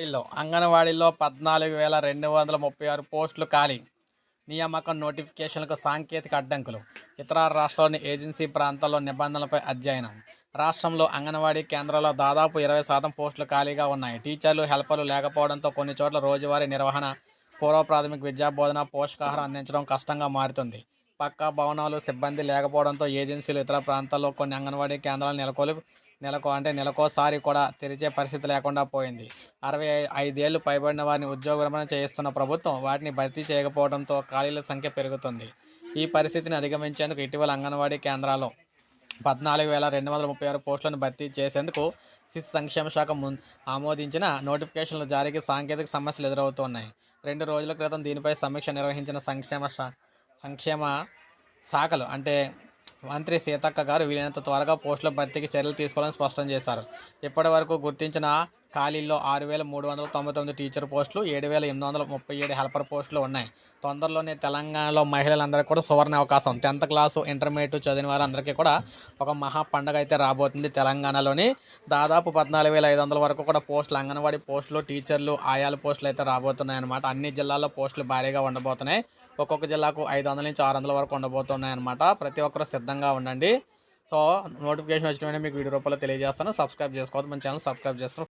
అంగన్వాడీలో అంగన్వాడీలో పద్నాలుగు వేల రెండు వందల ముప్పై ఆరు పోస్టులు ఖాళీ. నియామకం నోటిఫికేషన్లకు సాంకేతిక అడ్డంకులు. ఇతర రాష్ట్రాల్లోని ఏజెన్సీ ప్రాంతాల్లో నిబంధనలపై అధ్యయనం. రాష్ట్రంలో అంగన్వాడీ కేంద్రాల్లో దాదాపు ఇరవై శాతం పోస్టులు ఖాళీగా ఉన్నాయి. టీచర్లు హెల్పర్లు లేకపోవడంతో కొన్ని చోట్ల రోజువారీ నిర్వహణ పూర్వ ప్రాథమిక విద్యా బోధన పోషకాహారం అందించడం కష్టంగా మారుతుంది. పక్కా భవనాలు సిబ్బంది లేకపోవడంతో ఏజెన్సీలు ఇతర ప్రాంతాల్లో కొన్ని అంగన్వాడీ కేంద్రాలు నెలకొల్పి నెలకు అంటే నెలకోసారి కూడా తెరిచే పరిస్థితి లేకుండా పోయింది. అరవై ఐదేళ్ళు పైబడిన వారిని ఉద్యోగ విరమణ చేయిస్తున్న ప్రభుత్వం వాటిని భర్తీ చేయకపోవడంతో ఖాళీల సంఖ్య పెరుగుతుంది. ఈ పరిస్థితిని అధిగమించేందుకు ఇటీవల అంగన్వాడీ కేంద్రాలు పద్నాలుగు వేల రెండు వందల ముప్పై ఆరు పోస్టులను భర్తీ చేసేందుకు శిశు సంక్షేమ శాఖ ముం ఆమోదించిన నోటిఫికేషన్ల జారీకి సాంకేతిక సమస్యలు ఎదురవుతున్నాయి. రెండు రోజుల క్రితం దీనిపై సమీక్ష నిర్వహించిన సంక్షేమ సంక్షేమ శాఖలు అంటే మంత్రి సీతక్క గారు వీలైనంత త్వరగా పోస్టుల భర్తీకి చర్యలు తీసుకోవాలని స్పష్టం చేశారు. ఇప్పటి వరకు గుర్తించిన ఖాళీల్లో ఆరు వేల మూడు వందల తొంభై తొమ్మిది టీచర్ పోస్టులు ఏడు వేల ఎనిమిది వందల ముప్పై ఏడు హెల్పర్ పోస్టులు ఉన్నాయి. తొందరలోనే తెలంగాణలో మహిళలందరికీ కూడా సువర్ణ అవకాశం. టెన్త్ క్లాసు ఇంటర్మీడియట్ చదివిన వారందరికీ కూడా ఒక మహా పండగ అయితే రాబోతుంది తెలంగాణలోని. దాదాపు పద్నాలుగు వేల ఐదు వందల వరకు కూడా పోస్టులు అంగన్వాడీ పోస్టులు టీచర్లు ఆయాల పోస్టులు అయితే రాబోతున్నాయనమాట అన్ని జిల్లాల్లో పోస్టులు భారీగా ఉండబోతున్నాయి. ఒక్కొక్క జిల్లాకు ఐదు వందల నుంచి ఆరు వందల వరకు ఉండబోతున్నాయి అనమాట ప్రతి ఒక్కరు సిద్ధంగా ఉండండి. సో నోటిఫికేషన్ వచ్చిన మీకు వీడియో రూపంలో తెలియజేస్తాను. సబ్స్క్రైబ్ చేసుకోవద్దు. మన ఛానల్ సబ్స్క్రైబ్ చేసుకుని